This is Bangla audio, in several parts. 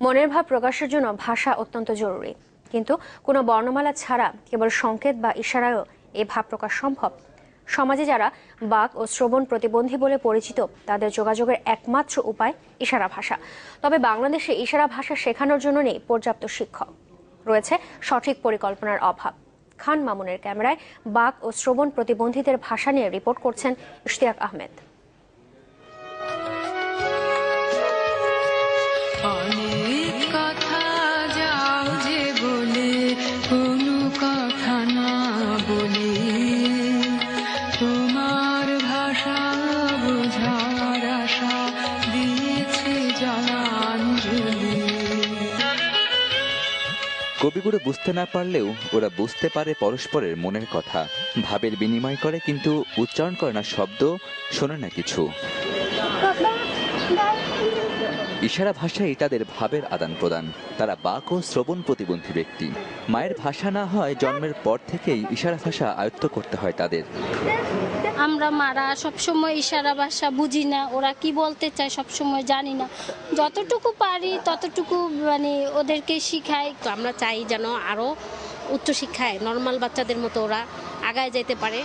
মনের ভাব প্রকাশের জন্য ভাষা অত্যন্ত জরুরি। কিন্তু কোনো বর্ণমালা ছাড়া কেবল সংকেত বা ইশারায়ও এ ভাব প্রকাশ সম্ভব। সমাজে যারা বাক ও শ্রবণ প্রতিবন্ধী বলে পরিচিত, তাদের যোগাযোগের একমাত্র উপায় ইশারা ভাষা। তবে বাংলাদেশে ইশারা ভাষা শেখানোর জন্য নেই পর্যাপ্ত শিক্ষক। রয়েছে সঠিক পরিকল্পনার অভাব। খান মামুনের ক্যামেরায় বাক ও শ্রবণ প্রতিবন্ধীদের ভাষা নিয়ে রিপোর্ট করছেন ইশতিয়াক আহমেদ। ভাষা বোঝার আশা দিয়েছে জলাঞ্জলি কবিগুরু বুঝতে না পারলেও ওরা বুঝতে পারে পরস্পরের মনের কথা। ভাবের বিনিময় করে কিন্তু উচ্চারণ করে না শব্দ শোনে না কিছু। ইশারা ভাষাই তাদের ভাবের আদান প্রদান। তারা বাক ও শ্রবণ প্রতিবন্ধী ব্যক্তি। মায়ের ভাষা না হয় জন্মের পর থেকেই ইশারা ভাষা আয়ত্ত করতে হয় তাদের। আমরা মারা সবসময় ইশারা ভাষা বুঝি না, ওরা কি বলতে চায় সবসময় জানি না। যতটুকু পারি ততটুকু মানে ওদেরকে শিখাই আমরা চাই যেন আরও উচ্চশিক্ষায় নর্মাল বাচ্চাদের মতো ওরা আগায় যেতে পারে।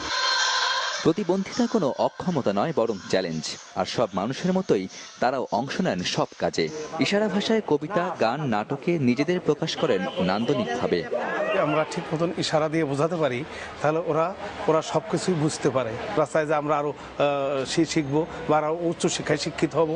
প্রতিবন্ধিতা কোনো অক্ষমতা নয়, বরং চ্যালেঞ্জ। আর সব মানুষের মতোই তারাও অংশ নেন সব কাজে। ইশারা ভাষায় কবিতা, গান, নাটকে নিজেদের প্রকাশ করেন নান্দনিকভাবে। আমরা ঠিক মতন ইশারা দিয়ে বোঝাতে পারি, তাহলে ওরা ওরা সব কিছুই বুঝতে পারে। রাস্তায় যে আমরা আরও শিখব বা আরও উচ্চশিক্ষায় শিক্ষিত হব।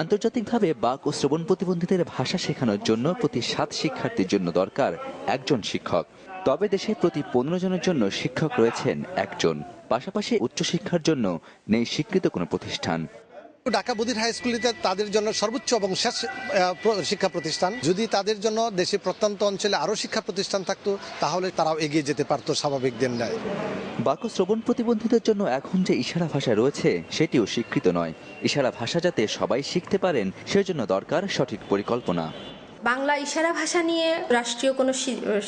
আন্তর্জাতিকভাবে বাক ও শ্রবণ প্রতিবন্ধীদের ভাষা শেখানোর জন্য প্রতি সাত শিক্ষার্থীর জন্য দরকার একজন শিক্ষক। তবে দেশে প্রতি পনেরো জনের জন্য শিক্ষক রয়েছেন একজন। পাশাপাশি উচ্চশিক্ষার জন্য নেই স্বীকৃত কোনো প্রতিষ্ঠান। ঢাকা বদির হাই স্কুলটিতে তাদের জন্য সর্বোচ্চ এবং শেষ শিক্ষা প্রতিষ্ঠান। যদি তাদের জন্য দেশে প্রত্যন্ত অঞ্চলে আরও শিক্ষা প্রতিষ্ঠান থাকতো, তাহলে তারাও এগিয়ে যেতে পারতো স্বাভাবিক দিন নেয় বাক্য শ্রবণ প্রতিবন্ধীদের জন্য এখন যে ইশারা ভাষা রয়েছে, সেটিও স্বীকৃত নয়। ইশারা ভাষা যাতে সবাই শিখতে পারেন, সেজন্য দরকার সঠিক পরিকল্পনা। বাংলা ইশারা ভাষা নিয়ে রাষ্ট্রীয় কোনো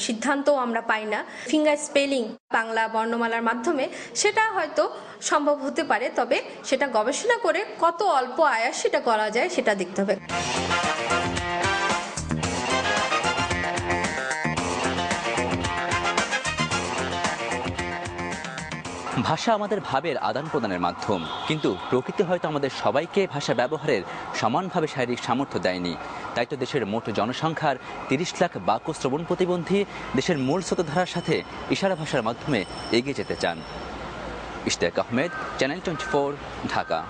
সিদ্ধান্তও আমরা পাই না। ফিঙ্গার স্পেলিং বাংলা বর্ণমালার মাধ্যমে সেটা হয়তো সম্ভব হতে পারে, তবে সেটা গবেষণা করে কত অল্প আয়াস সেটা করা যায় সেটা দেখতে হবে। ভাষা আমাদের ভাবের আদান প্রদানের মাধ্যম। কিন্তু প্রকৃতি হয়তো আমাদের সবাইকে ভাষা ব্যবহারের সমানভাবে শারীরিক সামর্থ্য দেয়নি। তাই তো দেশের মোট জনসংখ্যার তিরিশ লাখ বাক্য শ্রবণ প্রতিবন্ধী দেশের মূল স্রোতধারার সাথে ইশারা ভাষার মাধ্যমে এগিয়ে যেতে চান। Ishtiaq Ahmed, channel twenty Dhaka.